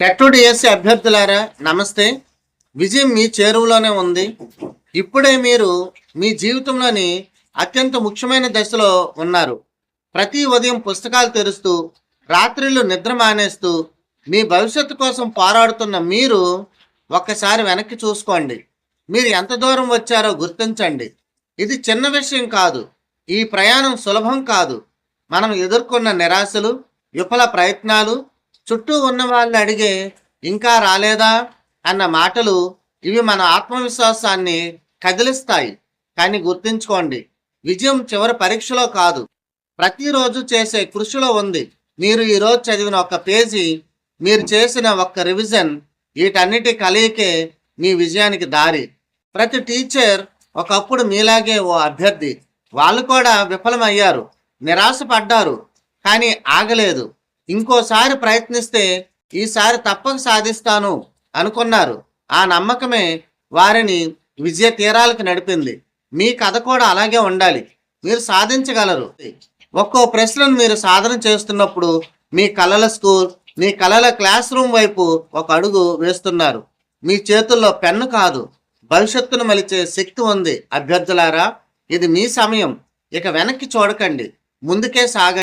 TET DSC అభ్యర్థులారా నమస్తే. విజయం మీ చేరువలోనే ఉంది. ఇప్పుడే మీరు మీ జీవితంలోని అత్యంత ముఖ్యమైన దశలో ఉన్నారు. ప్రతి ఉదయం పుస్తకాలు తెరుస్తూ రాత్రిళ్ళు నిద్ర మానేస్తూ మీ భవిష్యత్తు కోసం పోరాడుతున్న మీరు ఒక్కసారి వెనక్కి చూసుకోండి. మీరు ఎంత దూరం వచ్చారో గుర్తించండి. ఇది చిన్న విషయం కాదు. ఈ ప్రయాణం సులభం కాదు. మనం ఎదుర్కొన్న నిరాశలు విఫల ప్రయత్నాలు చుట్టూ ఉన్న వాళ్ళని అడిగే ఇంకా రాలేదా? అన్న మాటలు ఇవి మన ఆత్మవిశ్వాసాన్ని కదిలిస్తాయి. కానీ గుర్తుంచుకోండి విజయం చివరి పరీక్షలో కాదు. ప్రతిరోజు చేసే కృషిలో ఉంది. మీరు ఈరోజు చదివిన ఒక పేజీ మీరు చేసిన ఒక్క రివిజన్ వీటన్నిటి కలయికే మీ విజయానికి దారి. ప్రతి టీచర్ ఒకప్పుడు మీలాగే ఓ అభ్యర్థి. వాళ్ళు కూడా విఫలమయ్యారు నిరాశపడ్డారు కానీ ఆగలేదు. ఇంకోసారి ప్రయత్నిస్తే ఈసారి తప్పక సాధిస్తాను అనుకున్నారు. ఆ నమ్మకమే వారిని విజయ తీరాలకు నడిపింది. మీ కథ కూడా అలాగే ఉండాలి. మీరు సాధించగలరు. ఒక్కో ప్రశ్నను మీరు సాధన చేస్తున్నప్పుడు మీ కళల స్కూల్ మీ కళల క్లాస్ రూమ్ వైపు ఒక అడుగు వేస్తున్నారు. మీ చేతుల్లో పెన్ను కాదు భవిష్యత్తును మలిచే శక్తి ఉంది అభ్యర్థులారా. ఇది మీ సమయం. ఇక వెనక్కి చూడకండి. ముందుకే సాగండి.